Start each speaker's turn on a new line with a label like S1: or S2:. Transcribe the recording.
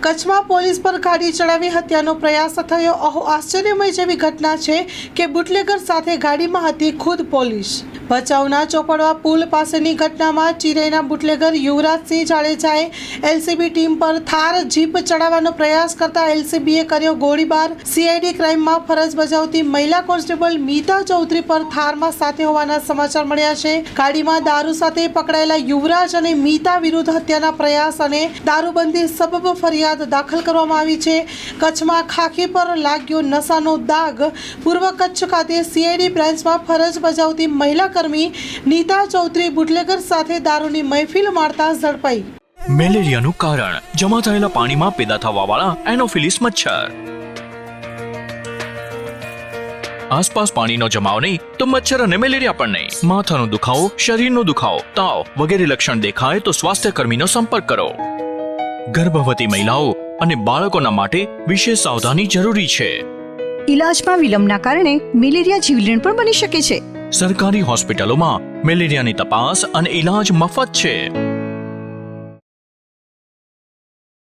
S1: કચ્છમાં પોલીસ પર ગાડી ચડાવી હત્યાનો પ્રયાસ થયો. અહો આશ્ચર્યમય જેવી ઘટના છે કે બુટલેગર સાથે ગાડીમાં હતી ખુદ પોલીસ. ભચાઉના ચોપડવા પુલ પાસેની ઘટનામાં ચિરાઈના બુટલેગર યુવરાજસિંહ જાડેજાએ એલસીબી ટીમ પર થાર જીપ ચડાવવાનો પ્રયાસ કરતા એલસીબીએ કર્યો ગોળીબાર. સીઆઈડી ક્રાઇમમાં ફરજ બજાવતી મહિલા કોન્સ્ટેબલ મીતા ચૌધરી પર થારમાં સાથે હોવાના સમાચાર મળ્યા છે. ગાડીમાં દારૂ સાથે પકડાયેલા યુવરાજ અને મીતા વિરુદ્ધ હત્યાના પ્રયાસ અને દારૂબંધી સબબ ફરિયાદ દાખલ કરવામાં આવી છે. કચ્છમાં ખાખી પર લાગ્યો નશાનો દાગ. પૂર્વ કચ્છ ખાતે સીઆઈડી બ્રાન્ચમાં ફરજ બજાવતી મહિલા કર્મી નીતા ચૌધરી બુટલેગર સાથે દારૂની મહેફિલ મારતા ઝડપાઈ.
S2: મેલેરિયાનું કારણ. જમા થયેલા પાણીમાં પેદા થવાવાળા એનોફિલિસ મચ્છર. આસપાસ પાણીનો જમાવ નહીં તો મચ્છર અને મેલેરિયા પણ નહીં. માથાનો દુખાવો શરીરનો દુખાવો તાવ વગેરે લક્ષણ દેખાય તો સ્વાસ્થ્ય કર્મીનો સંપર્ક કરો. ગર્ભવતી મહિલાઓ અને બાળકોના માટે વિશેષ સાવધાની જરૂરી છે.
S3: ઇલાજમાં વિલંબના કારણે મેલેરિયા જીવલેણ પણ બની શકે છે.
S2: સરકારી હોસ્પિટલોમાં મેલેરિયાની તપાસ અને ઈલાજ મફત છે.